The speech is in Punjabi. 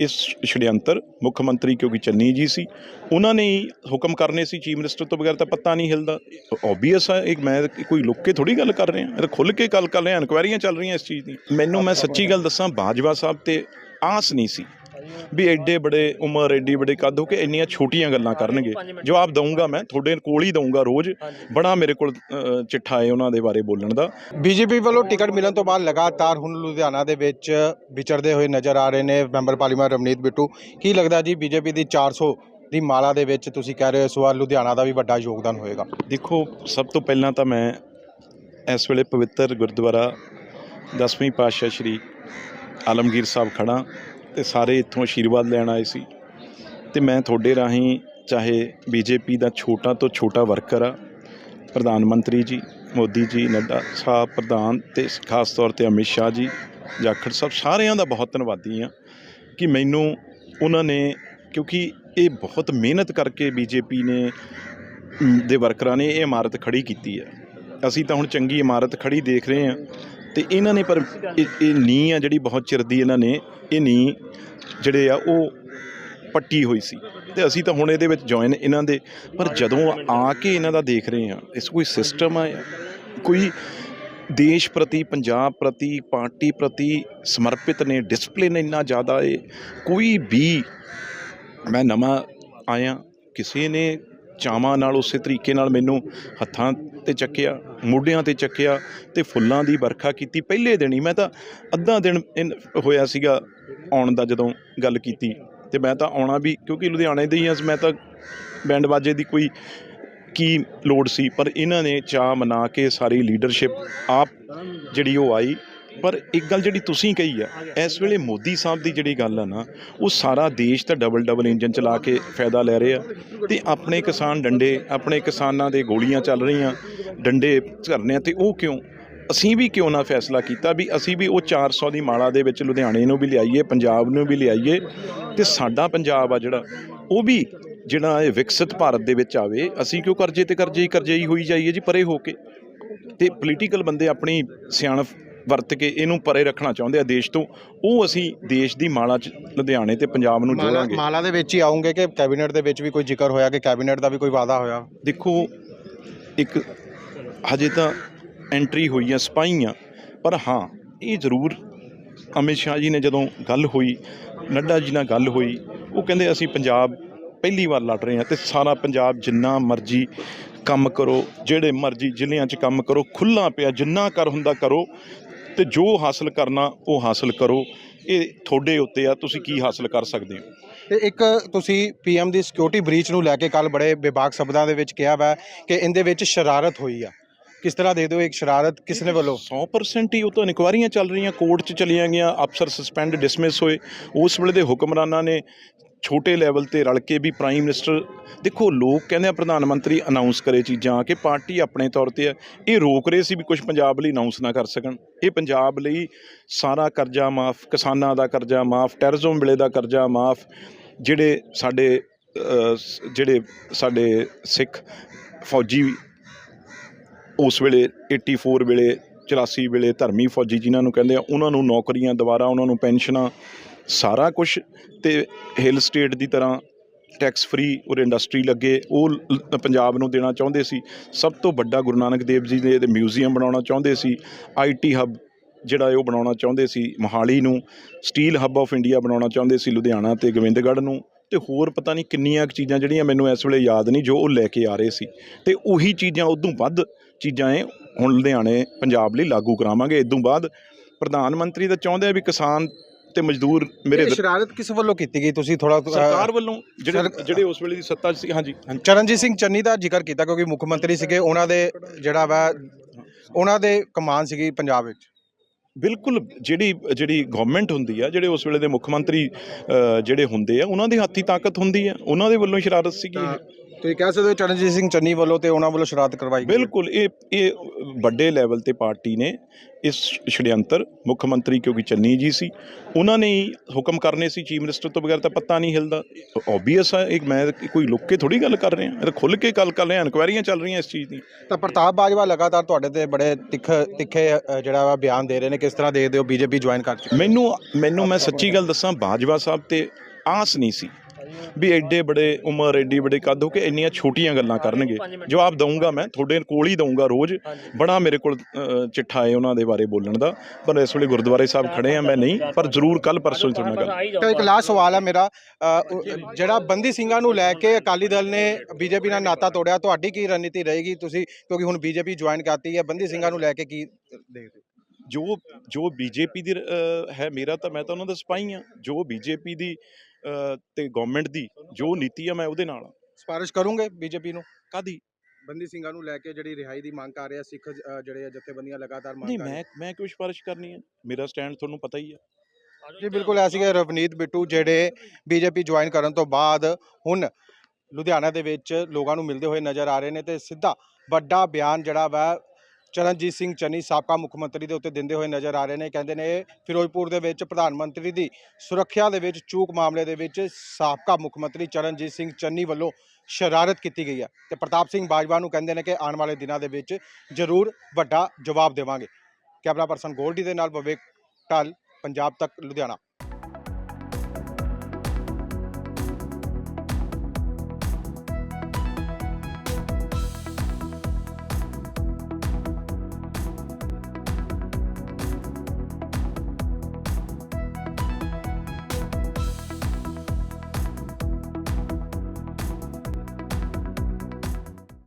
ਇਸ ਛੜਯੰਤਰ ਮੁੱਖ ਮੰਤਰੀ ਕਿਉਂਕਿ ਚੰਨੀ ਜੀ ਸੀ ਉਹਨਾਂ ਨੇ ਹੀ ਹੁਕਮ ਕਰਨੇ ਸੀ ਚੀਫ ਮਿਨਿਸਟਰ ਤੋਂ ਬਗੈਰ ਤਾਂ ਪੱਤਾ ਨਹੀਂ ਹਿਲਦਾ। ਆਬਵੀਅਸ ਹੈ ਇੱਕ ਮੈਂ ਕੋਈ ਲੁੱਕ ਕੇ ਥੋੜੀ ਗੱਲ ਕਰ ਰਿਹਾ ਖੁੱਲ ਕੇ ਗੱਲ ਕਰ ਰਿਹਾ ਇਨਕੁਆਇਰੀਆਂ ਚੱਲ ਰਹੀਆਂ ਇਸ ਚੀਜ਼ ਦੀ। ਮੈਨੂੰ ਮੈਂ ਸੱਚੀ ਗੱਲ ਦੱਸਾਂ ਬਾਜਵਾ ਸਾਹਿਬ ਤੇ ਆਸ ਨਹੀਂ ਸੀ। ਵੀ ਐਡੇ ਬੜੇ ਉਮਰ ਐਡੀ ਬੜੇ ਕੱਦ ਹੋ ਕੇ ਇੰਨੀਆਂ ਛੋਟੀਆਂ ਗੱਲਾਂ ਕਰਨਗੇ। ਜਵਾਬ ਦਊਂਗਾ ਮੈਂ ਤੁਹਾਡੇ ਕੋਲ ਹੀ ਦਊਂਗਾ ਰੋਜ਼। ਬੜਾ ਮੇਰੇ ਕੋਲ ਚਿੱਠਾ ਹੈ ਉਹਨਾਂ ਦੇ ਬਾਰੇ ਬੋਲਣ ਦਾ। ਬੀਜੇਪੀ ਵੱਲੋਂ ਟਿਕਟ ਮਿਲਣ ਤੋਂ ਬਾਅਦ ਲਗਾਤਾਰ ਹੁਣ ਲੁਧਿਆਣਾ ਦੇ ਵਿੱਚ ਵਿਚਰਦੇ ਹੋਏ ਨਜ਼ਰ ਆ ਰਹੇ ਨੇ ਮੈਂਬਰ ਪਾਰਲੀਮੈਂਟ ਰਵਨੀਤ ਬਿੱਟੂ। ਕੀ ਲੱਗਦਾ ਜੀ ਬੀਜੇਪੀ ਦੀ 400 ਦੀ ਮਾਲਾ ਦੇ ਵਿੱਚ ਤੁਸੀਂ ਕਹਿ ਰਹੇ ਹੋ ਇਸ ਵਾਰ ਲੁਧਿਆਣਾ ਦਾ ਵੀ ਵੱਡਾ ਯੋਗਦਾਨ ਹੋਏਗਾ? ਦੇਖੋ ਸਭ ਤੋਂ ਪਹਿਲਾਂ ਤਾਂ ਮੈਂ ਇਸ ਵੇਲੇ ਪਵਿੱਤਰ ਗੁਰਦੁਆਰਾ ਦਸਵੀਂ ਪਾਤਸ਼ਾਹ ਸ਼੍ਰੀ ਆਲਮਗੀਰ ਸਾਹਿਬ ਖੜਾ ਤੇ ਸਾਰੇ ਇੱਥੋਂ ਆਸ਼ੀਰਵਾਦ ਲੈਣ ਆਏ ਸੀ। ਤੇ ਮੈਂ ਤੁਹਾਡੇ ਰਾਹੀਂ ਚਾਹੇ ਬੀਜੇਪੀ ਦਾ ਛੋਟਾ ਤੋਂ ਛੋਟਾ ਵਰਕਰ ਆ, ਪ੍ਰਧਾਨ ਮੰਤਰੀ ਜੀ, ਮੋਦੀ ਜੀ, ਨੱਡਾ ਸਾਹਿਬ ਪ੍ਰਧਾਨ ਤੇ ਖਾਸ ਤੌਰ ਤੇ ਅਮਿਤ ਸ਼ਾਹ ਜੀ, ਜਾਖੜ ਸਾਹਿਬ, ਸਾਰਿਆਂ ਦਾ ਬਹੁਤ ਧੰਨਵਾਦੀ ਆ ਕਿ ਮੈਨੂੰ ਉਹਨਾਂ ਨੇ, ਕਿਉਂਕਿ ਇਹ ਬਹੁਤ ਮਿਹਨਤ ਕਰਕੇ ਬੀਜੇਪੀ ਨੇ ਦੇ ਵਰਕਰਾਂ ਨੇ ਇਹ ਇਮਾਰਤ ਖੜੀ ਕੀਤੀ ਹੈ। ਅਸੀਂ ਤਾਂ ਹੁਣ ਚੰਗੀ ਇਮਾਰਤ ਖੜੀ ਦੇਖ ਰਹੇ ਹਾਂ। ਤੇ ਇਹਨਾਂ ਨੇ ਪਰ ਇਹ ਇਹ ਨੀਂਹ ਆ ਜਿਹੜੀ ਬਹੁਤ ਚਿਰ ਦੀ ਇਹਨਾਂ ਨੇ, ਇਹ ਨੀਂਹ ਜਿਹੜੇ ਆ ਉਹ ਪੱਟੀ ਹੋਈ ਸੀ। ਤੇ ਅਸੀਂ ਤਾਂ ਹੁਣ ਇਹਦੇ ਵਿੱਚ ਜੁਆਇਨ ਇਹਨਾਂ ਦੇ, ਪਰ ਜਦੋਂ ਆ ਕੇ ਇਹਨਾਂ ਦਾ ਦੇਖ ਰਹੇ ਹਾਂ ਇਸ ਕੋਈ ਸਿਸਟਮ ਆ ਕੋਈ ਦੇਸ਼ ਪ੍ਰਤੀ, ਪੰਜਾਬ ਪ੍ਰਤੀ, ਪਾਰਟੀ ਪ੍ਰਤੀ ਸਮਰਪਿਤ ਨੇ ਡਿਸਪਲਿਨ ਇੰਨਾ ਜ਼ਿਆਦਾ ਏ, ਕੋਈ ਵੀ ਮੈਂ ਨਵਾਂ ਆਇਆ, ਕਿਸੇ ਨੇ ਚਾਵਾਂ ਨਾਲ ਉਸੇ ਤਰੀਕੇ ਨਾਲ ਮੈਨੂੰ ਹੱਥਾਂ ਤੇ ਚੱਕਿਆ, ਮੋਢਿਆਂ ਤੇ ਚੱਕਿਆ ਤੇ ਫੁੱਲਾਂ ਦੀ ਵਰਖਾ ਕੀਤੀ। ਪਹਿਲੇ ਦਿਨ ਹੀ ਮੈਂ ਤਾਂ ਅੱਧਾ ਦਿਨ ਇਨ- ਹੋਇਆ ਸੀਗਾ ਆਉਣ ਦਾ ਜਦੋਂ ਗੱਲ ਕੀਤੀ ਤੇ ਮੈਂ ਤਾਂ ਆਉਣਾ ਵੀ ਕਿਉਂਕਿ ਲੁਧਿਆਣੇ ਦੇ ਹੀ ਹਾਂ ਮੈਂ ਤਾਂ ਬੈਂਡ ਬਾਜੇ ਦੀ ਕੋਈ ਕੀ ਲੋੜ ਸੀ, ਪਰ ਇਹਨਾਂ ਨੇ ਚਾਹ ਮਨਾ ਕੇ ਸਾਰੀ ਲੀਡਰਸ਼ਿਪ ਆਪ ਜਿਹੜੀ ਉਹ ਆਈ ਪਰ ਇੱਕ ਗੱਲ ਜਿਹੜੀ ਤੁਸੀਂ ਕਹੀ ਆ, ਇਸ ਵੇਲੇ ਮੋਦੀ ਸਾਹਿਬ ਦੀ ਜਿਹੜੀ ਗੱਲ ਆ ਨਾ, ਉਹ ਸਾਰਾ ਦੇਸ਼ ਤਾਂ ਡਬਲ ਡਬਲ ਇੰਜਨ ਚਲਾ ਕੇ ਫਾਇਦਾ ਲੈ ਰਹੇ। ਆ ਤੇ ਆਪਣੇ ਕਿਸਾਨ ਡੰਡੇ, ਆਪਣੇ ਕਿਸਾਨਾਂ ਦੇ ਗੋਲੀਆਂ ਚੱਲ ਰਹੀਆਂ, ਡੰਡੇ ਝਰਨੇ ਆ, ਤੇ ਉਹ ਕਿਉਂ? ਅਸੀਂ ਵੀ ਕਿਉਂ ਨਾ ਫੈਸਲਾ ਕੀਤਾ ਵੀ ਅਸੀਂ ਵੀ ਉਹ 400 ਦੀ ਮਾਲਾ ਦੇ ਵਿੱਚ ਲੁਧਿਆਣੇ ਨੂੰ ਵੀ ਲਿਆਈਏ, ਪੰਜਾਬ ਨੂੰ ਵੀ ਲਿਆਈਏ, ਤੇ ਸਾਡਾ ਪੰਜਾਬ ਆ ਜਿਹੜਾ, ਉਹ ਵੀ ਜਿਹੜਾ ਇਹ ਵਿਕਸਿਤ ਭਾਰਤ ਦੇ ਵਿੱਚ ਆਵੇ, ਅਸੀਂ ਕਿਉਂ ਕਰਜ਼ੇ ਤੇ ਕਰਜ਼ੇ ਹੀ ਕਰਜ਼ੇ ਹੀ ਹੋਈ ਜਾਈਏ ਜੀ ਪਰੇ ਹੋ ਕੇ। ਤੇ ਪੋਲੀਟੀਕਲ ਬੰਦੇ ਆਪਣੀ ਸਿਆਣਪ ਵਰਤ ਕੇ ਇਹਨੂੰ ਪਰੇ ਰੱਖਣਾ ਚਾਹੁੰਦੇ ਆ ਦੇਸ਼ ਤੋਂ ਉਹ ਅਸੀਂ ਦੇਸ਼ ਦੀ ਮਾਲਾ ਚ ਲੁਧਿਆਣੇ ਤੇ ਪੰਜਾਬ ਨੂੰ ਮਾਲਾ ਜੋੜਾਂਗੇ। ਮਾਲਾ ਦੇ ਵਿੱਚ ਹੀ ਆਉਂਗੇ ਕਿ ਕੈਬਨਿਟ ਦੇ ਵਿੱਚ ਵੀ ਕੋਈ ਜ਼ਿਕਰ ਹੋਇਆ ਕਿ ਕੈਬਨਿਟ ਦਾ ਵੀ ਕੋਈ ਵਾਅਦਾ ਹੋਇਆ? ਦੇਖੋ ਇੱਕ ਹਜੇ ਤਾਂ ਐਂਟਰੀ ਹੋਈ ਆ ਸਿਪਾਹੀਆਂ ਪਰ ਹਾਂ ਇਹ ਜ਼ਰੂਰ ਅਮਿਤ ਸ਼ਾਹ ਜੀ ਨੇ ਜਦੋਂ ਗੱਲ ਹੋਈ ਨੱਡਾ ਜੀ ਨਾਲ ਗੱਲ ਹੋਈ ਉਹ ਕਹਿੰਦੇ ਅਸੀਂ ਪੰਜਾਬ ਪਹਿਲੀ ਵਾਰ ਲੜ ਰਹੇ ਹਾਂ ਤੇ ਸਾਰਾ ਪੰਜਾਬ ਜਿੰਨਾ ਮਰਜ਼ੀ ਕੰਮ ਕਰੋ ਜਿਹੜੇ ਮਰਜ਼ੀ ਜ਼ਿਲ੍ਹਿਆਂ 'ਚ ਕੰਮ ਕਰੋ ਖੁੱਲਾ ਪਿਆ ਜਿੰਨਾ ਕਰ ਹੁੰਦਾ ਕਰੋ ਤੇ ਜੋ ਹਾਸਲ ਕਰਨਾ ਉਹ ਹਾਸਲ ਕਰੋ। ਇਹ ਤੁਹਾਡੇ ਉੱਤੇ ਆ ਤੁਸੀਂ ਕੀ ਹਾਸਲ ਕਰ ਸਕਦੇ ਹੋ? ਤੇ ਇੱਕ ਤੁਸੀਂ ਪੀਐਮ ਦੀ ਸਿਕਿਉਰਿਟੀ ਬ੍ਰੀਚ ਨੂੰ ਲੈ ਕੇ ਕੱਲ ਬੜੇ ਵਿਭਾਗ ਸ਼ਬਦਾਂ ਦੇ ਵਿੱਚ ਕਿਹਾ ਵਾ ਕਿ ਇਹਦੇ ਵਿੱਚ ਸ਼ਰਾਰਤ ਹੋਈ ਆ। ਕਿਸ ਤਰ੍ਹਾਂ ਦੇ ਦਿਓ ਇੱਕ ਸ਼ਰਾਰਤ ਕਿਸ ਨੇ ਵੱਲੋਂ 100% ਹੀ ਉਹ ਤਾਂ ਇਨਕੁਆਰੀਆਂ ਚੱਲ ਰਹੀਆਂ ਕੋਰਟ 'ਚ ਚਲੀਆਂ ਗਈਆਂ ਅਫਸਰ ਸਸਪੈਂਡ ਡਿਸਮਿਸ ਹੋਏ। ਉਸ ਵੇਲੇ ਦੇ ਹੁਕਮਰਾਨਾਂ ਨੇ ਛੋਟੇ ਲੈਵਲ ਤੇ ਰਲ ਕੇ ਵੀ ਪ੍ਰਾਈਮ ਮਿਨਿਸਟਰ ਦੇਖੋ, ਲੋਕ ਕਹਿੰਦੇ ਆ ਪ੍ਰਧਾਨ ਮੰਤਰੀ ਅਨਾਉਂਸ ਕਰੇ ਚੀਜ਼ਾਂ ਕਿ ਪਾਰਟੀ ਆਪਣੇ ਤੌਰ ਤੇ ਆ। ਇਹ ਰੋਕ ਰਹੇ ਸੀ ਵੀ ਕੁਝ ਪੰਜਾਬ ਲਈ ਅਨਾਉਂਸ ਨਾ ਕਰ ਸਕਣ। ਇਹ ਪੰਜਾਬ ਲਈ ਸਾਰਾ ਕਰਜ਼ਾ ਮਾਫ, ਕਿਸਾਨਾਂ ਦਾ ਕਰਜ਼ਾ ਮਾਫ ਟੈਰਰਿਜ਼ਮ ਵੇਲੇ ਦਾ ਕਰਜ਼ਾ ਮਾਫ, ਜਿਹੜੇ ਸਾਡੇ ਜਿਹੜੇ ਸਾਡੇ ਸਿੱਖ ਫੌਜੀ ਉਸ ਵੇਲੇ 84 ਵੇਲੇ 84 ਵੇਲੇ ਧਰਮੀ ਫੌਜੀ ਜਿਨ੍ਹਾਂ ਨੂੰ ਕਹਿੰਦੇ ਆ, ਉਹਨਾਂ ਨੂੰ ਨੌਕਰੀਆਂ, ਦੁਬਾਰਾ ਉਹਨਾਂ ਨੂੰ ਪੈਨਸ਼ਨਾਂ ਸਾਰਾ ਕੁਝ ਤੇ ਹਿਲ ਸਟੇਟ ਦੀ ਤਰ੍ਹਾਂ ਟੈਕਸ ਫ੍ਰੀ ਔਰ ਇੰਡਸਟਰੀ ਲੱਗੇ, ਉਹ ਪੰਜਾਬ ਨੂੰ ਦੇਣਾ ਚਾਹੁੰਦੇ ਸੀ। ਸਭ ਤੋਂ ਵੱਡਾ ਗੁਰੂ ਨਾਨਕ ਦੇਵ ਜੀ ਦੇ ਮਿਊਜ਼ੀਅਮ ਬਣਾਉਣਾ ਚਾਹੁੰਦੇ ਸੀ ਆਈਟੀ ਹੱਬ ਜਿਹੜਾ ਉਹ ਬਣਾਉਣਾ ਚਾਹੁੰਦੇ ਸੀ, ਮੋਹਾਲੀ ਨੂੰ ਸਟੀਲ ਹੱਬ ਆਫ ਇੰਡੀਆ ਬਣਾਉਣਾ ਚਾਹੁੰਦੇ ਸੀ, ਲੁਧਿਆਣਾ ਤੇ ਗੋਬਿੰਦਗੜ੍ਹ ਨੂੰ, ਤੇ ਹੋਰ ਪਤਾ ਨਹੀਂ ਕਿੰਨੀਆਂ ਕੁ ਚੀਜ਼ਾਂ ਜਿਹੜੀਆਂ ਮੈਨੂੰ ਇਸ ਵੇਲੇ ਯਾਦ ਨਹੀਂ, ਜੋ ਉਹ ਲੈ ਕੇ ਆ ਰਹੇ ਸੀ। ਤੇ ਉਹੀ ਚੀਜ਼ਾਂ ਉਦੋਂ ਵੱਧ ਚੀਜ਼ਾਂ ਇਹ ਹੁਣ ਲੁਧਿਆਣੇ, ਪੰਜਾਬ ਲਈ ਲਾਗੂ ਕਰਾਵਾਂਗੇ। ਇਦੋਂ ਬਾਅਦ ਪ੍ਰਧਾਨ ਮੰਤਰੀ ਤਾਂ ਚਾਹੁੰਦੇ ਆ ਵੀ ਕਿਸਾਨ ਤੇ ਮਜ਼ਦੂਰ ਮੇਰੇ ਇਹ ਸ਼ਰਾਰਤ ਕਿਸ ਵੱਲੋਂ ਕੀਤੀ ਗਈ? ਤੁਸੀਂ ਥੋੜਾ ਸਰਕਾਰ ਵੱਲੋਂ ਜਿਹੜੇ ਜਿਹੜੇ ਉਸ ਵੇਲੇ ਦੀ ਸੱਤਾ 'ਚ ਸੀ ਹਾਂਜੀ। ਹਾਂਜੀ ਚਰਨਜੀਤ ਸਿੰਘ ਚੰਨੀ ਦਾ ਜ਼ਿਕਰ ਕੀਤਾ ਕਿਉਂਕਿ ਮੁੱਖ ਮੰਤਰੀ ਸੀਗੇ ਉਹਨਾਂ ਦੇ ਜਿਹੜਾ ਵਾ ਉਹਨਾਂ ਦੇ ਕਮਾਨ ਸੀਗੀ ਪੰਜਾਬ ਵਿੱਚ। ਬਿਲਕੁਲ ਜਿਹੜੀ ਜਿਹੜੀ ਗਵਰਨਮੈਂਟ ਹੁੰਦੀ ਆ ਜਿਹੜੇ ਉਸ ਵੇਲੇ ਦੇ ਮੁੱਖ ਮੰਤਰੀ ਅ, ਜਿਹੜੇ ਹੁੰਦੇ ਆ ਉਹਨਾਂ ਦੇ ਹੱਥੀ ਤਾਕਤ ਹੁੰਦੀ ਆ ਉਹਨਾਂ ਦੇ ਵੱਲੋਂ ਸ਼ਰਾਰਤ ਸੀਗੀ ਇਹ। ਤੁਸੀਂ ਕਹਿ ਸਕਦੇ ਹੋ ਚਰਨਜੀਤ ਸਿੰਘ ਚੰਨੀ ਵੱਲੋਂ ਤੇ ਉਹਨਾਂ ਵੱਲੋਂ ਸ਼ਰਾਰਤ ਕਰਵਾਈ ਗਈ ਹੈ। ਬਿਲਕੁਲ ਇਹ ਇਹ ਵੱਡੇ ਲੈਵਲ ਤੇ ਪਾਰਟੀ ਨੇ ਇਸ ਛੜਯੰਤਰ ਮੁੱਖ ਮੰਤਰੀ ਕਿਉਂਕਿ ਚੰਨੀ ਜੀ ਸੀ ਉਹਨਾਂ ਨੇ ਹੀ ਹੁਕਮ ਕਰਨੇ ਸੀ ਚੀਫ ਮਿਨਿਸਟਰ ਤੋਂ ਬਗੈਰ ਤਾਂ ਪੱਤਾ ਨਹੀਂ ਹਿਲਦਾ। ਓਬਵੀਅਸ ਹੈ ਇੱਕ ਮੈਂ ਕੋਈ ਲੁੱਕ ਕੇ ਥੋੜੀ ਗੱਲ ਕਰ ਰਿਹਾ ਇਹ ਤਾਂ ਖੁੱਲ ਕੇ ਗੱਲ ਕਰ ਰਹੇ ਹਾਂ ਇਨਕੁਆਇਰੀਆਂ ਚੱਲ ਰਹੀਆਂ ਇਸ ਚੀਜ਼ ਦੀ ਤਾਂ ਪ੍ਰਤਾਪ ਬਾਜਵਾ ਲਗਾਤਾਰ ਤੁਹਾਡੇ ਤੇ ਬੜੇ ਤਿੱਖ ਤਿੱਖੇ ਜਿਹੜਾ ਵਾ ਬਿਆਨ ਦੇ ਰਹੇ ਨੇ ਕਿਸ ਤਰ੍ਹਾਂ ਦੇਖਦੇ ਹੋ ਬੀਜੇਪੀ ਜੁਆਇਨ ਕਰ ਚੁੱਕੀ ਮੈਨੂੰ ਮੈਨੂੰ ਮੈਂ ਸੱਚੀ ਗੱਲ ਦੱਸਾਂ ਬਾਜਵਾ ਸਾਹਿਬ ਤੇ ਆਸ ਨਹੀਂ ਸੀ। ਵੀ ਐਡੇ ਬੜੇ ਉਮਰ ਐਡੀ ਬੜੇ ਕੱਦ ਹੋ ਕੇ ਇੰਨੀਆਂ ਛੋਟੀਆਂ ਗੱਲਾਂ ਕਰਨਗੇ। ਜਵਾਬ ਦਊਂਗਾ ਮੈਂ ਤੁਹਾਡੇ ਕੋਲ ਹੀ ਦਊਂਗਾ ਰੋਜ਼। ਬੜਾ ਮੇਰੇ ਕੋਲ ਚਿੱਠਾ ਹੈ ਉਹਨਾਂ ਦੇ ਬਾਰੇ ਬੋਲਣ ਦਾ। ਪਰ ਇਸ ਵੇਲੇ ਗੁਰਦੁਆਰੇ ਸਾਹਿਬ ਖੜੇ ਆ ਮੈਂ ਨਹੀਂ ਪਰ ਜ਼ਰੂਰ ਕੱਲ ਪਰਸੋਂ ਤੁਹਾਡੇ ਨਾਲ ਗੱਲ ਇੱਕ ਲਾਸਟ ਸਵਾਲ ਹੈ ਮੇਰਾ। ਜਿਹੜਾ ਬੰਦੀ ਸਿੰਘਾਂ ਨੂੰ ਲੈ ਕੇ ਅਕਾਲੀ ਦਲ ਨੇ ਬੀਜੇਪੀ ਨਾਲ ਨਾਤਾ ਤੋੜਿਆ ਤੁਹਾਡੀ ਕੀ ਰਣਨੀਤੀ ਰਹੇਗੀ ਤੁਸੀਂ? ਕਿਉਂਕਿ ਹੁਣ ਬੀਜੇਪੀ ਜੁਆਇਨ ਕਰਤੀ ਹੈ ਬੰਦੀ ਸਿੰਘਾਂ ਨੂੰ ਲੈ ਕੇ ਕੀ ਦੇਖਦੇ ਜੋ ਜੋ ਬੀਜੇਪੀ ਦੀ ਹੈ ਮੇਰਾ ਤਾਂ ਮੈਂ ਤਾਂ ਉਹਨਾਂ ਦਾ ਸਿਪਾਹੀ ਆ ਜੋ ਬੀਜੇਪੀ ਦੀ ਤੇ ਗਵਰਨਮੈਂਟ ਦੀ ਜੋ ਨੀਤੀ ਆ ਮੈਂ ਉਹਦੇ ਨਾਲ ਆ। ਸਿਫਾਰਿਸ਼ ਕਰੋਗੇ ਬੀਜੇਪੀ ਨੂੰ? ਕਾਹਦੀ? ਬੰਦੀ ਸਿੰਘਾਂ ਨੂੰ ਲੈ ਕੇ ਜਿਹੜੀ ਰਿਹਾਈ ਦੀ ਮੰਗ ਕਰ ਰਿਹਾ ਸਿੱਖ ਅ, ਜਿਹੜੇ ਆ ਜਥੇਬੰਦੀਆਂ ਲਗਾਤਾਰ ਮੰਗ ਨਹੀਂ ਕਰ ਮੈਂ ਮੈਂ ਕਿਉਂ ਸਿਫਾਰਿਸ਼ ਕਰਨੀ ਹੈ ਮੇਰਾ ਸਟੈਂਡ ਤੁਹਾਨੂੰ ਪਤਾ ਹੀ ਹੈ ਜੀ ਬਿਲਕੁਲ ਐ ਸੀਗੇ ਰਵਨੀਤ ਬਿੱਟੂ ਜਿਹੜੇ ਬੀਜੇਪੀ ਜੁਆਇਨ ਕਰਨ ਤੋਂ ਬਾਅਦ ਹੁਣ ਲੁਧਿਆਣਾ ਦੇ ਵਿੱਚ ਲੋਕਾਂ ਨੂੰ ਮਿਲਦੇ ਹੋਏ ਨਜ਼ਰ ਆ ਰਹੇ ਨੇ ਤੇ ਸਿੱਧਾ ਵੱਡਾ ਬਿਆਨ ਜਿਹੜਾ ਵਾ ਚਰਨਜੀਤ ਸਿੰਘ ਚੰਨੀ ਸਾਬਕਾ ਮੁੱਖ ਮੰਤਰੀ ਦੇ ਉੱਤੇ ਦਿੰਦੇ ਹੋਏ ਨਜ਼ਰ ਆ ਰਹੇ ਨੇ। ਕਹਿੰਦੇ ਨੇ ਫਿਰੋਜ਼ਪੁਰ ਦੇ ਵਿੱਚ ਪ੍ਰਧਾਨ ਮੰਤਰੀ ਦੀ ਸੁਰੱਖਿਆ ਦੇ ਵਿੱਚ ਚੂਕ ਮਾਮਲੇ ਦੇ ਵਿੱਚ ਸਾਬਕਾ ਮੁੱਖ ਮੰਤਰੀ ਚਰਨਜੀਤ ਸਿੰਘ ਚੰਨੀ ਵੱਲੋਂ ਸ਼ਰਾਰਤ ਕੀਤੀ ਗਈ ਹੈ ਤੇ ਪ੍ਰਤਾਪ ਸਿੰਘ ਬਾਜਵਾ ਨੂੰ ਕਹਿੰਦੇ ਨੇ ਕਿ ਆਉਣ ਵਾਲੇ ਦਿਨਾਂ ਦੇ ਵਿੱਚ ਜ਼ਰੂਰ ਵੱਡਾ ਜਵਾਬ ਦੇਵਾਂਗੇ। ਕੈਮਰਾ ਪਰਸਨ ਗੋਲਡੀ ਦੇ ਨਾਲ ਵਿਵੇਕ ਟਲ ਪੰਜਾਬ ਤੱਕ, ਲੁਧਿਆਣਾ।